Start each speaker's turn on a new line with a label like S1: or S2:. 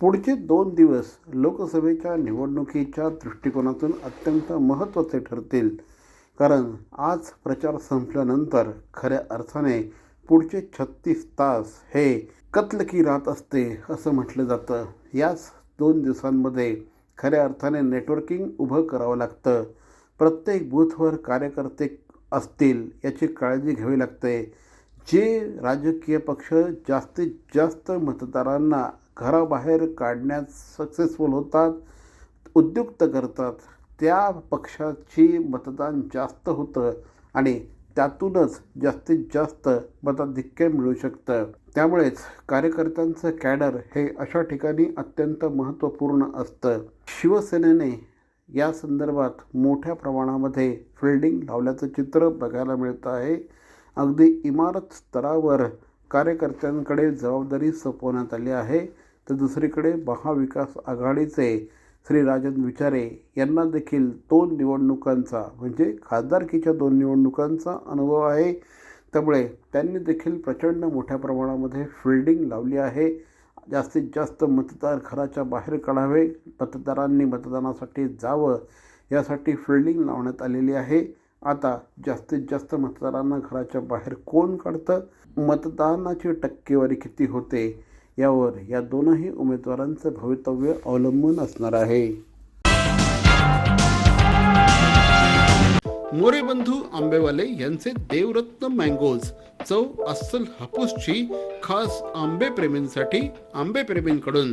S1: पुढचे दोन दिवस लोकसभेच्या निवडणुकीच्या दृष्टिकोनातून अत्यंत महत्त्वाचे ठरतील. कारण आज प्रचार संपल्यानंतर खऱ्या अर्थाने पुढचे छत्तीस तास हे कत्ल की रात असते असं म्हटलं जातं. याच दोन दिवसांमध्ये खऱ्या अर्थाने नेटवर्किंग उभं करावं लागतं. प्रत्येक बूथवर कार्यकर्ते असतील याची काळजी घ्यावी लागते. जे राजकीय पक्ष जास्तीत जास्त मतदारांना घराबाहेर काढण्यात सक्सेसफुल होतात उद्युक्त करतात. त्या पक्षाची मतदान जास्त होतं आणि त्यातूनच जास्तीत जास्त मताधिक्य मिळू शकतं. त्यामुळेच कार्यकर्त्यांचं कॅडर हे अशा ठिकाणी अत्यंत महत्त्वपूर्ण असतं. शिवसेनेने या संदर्भात मोठ्या प्रमाणामध्ये फिल्डिंग लावल्याचं चित्र बघायला मिळतं आहे. अगदी इमारत स्तरावर कार्यकर्त्यांकडे जबाबदारी सोपवण्यात आली आहे. तर दुसरीकडे महाविकास आघाडीचे श्री राजन विचारे यांना देखील दोन निवडणुकांचा म्हणजे खासदारकीच्या दोन निवडणुकांचा अनुभव आहे. त्यामुळे त्यांनी देखील प्रचंड मोठ्या प्रमाणामध्ये फिल्डिंग लावली आहे. जास्तीत जास्त मतदार घराच्या बाहेर काढावे मतदारांनी मतदानासाठी जावं यासाठी फिल्डिंग लावण्यात आलेली आहे. आता जास्तीत जास्त मतदारांना घराच्या बाहेर कोण काढतं? मतदानाची टक्केवारी किती होते? यावर या दोनही उमेदवारांचं भवितव्य अवलंबून असणार आहे. मोरेबंधू आंबेवाले यांचे देवरत्न मँगोज. चव अस्सल हापूसची खास आंबे प्रेमींसाठी आंबे प्रेमींकडून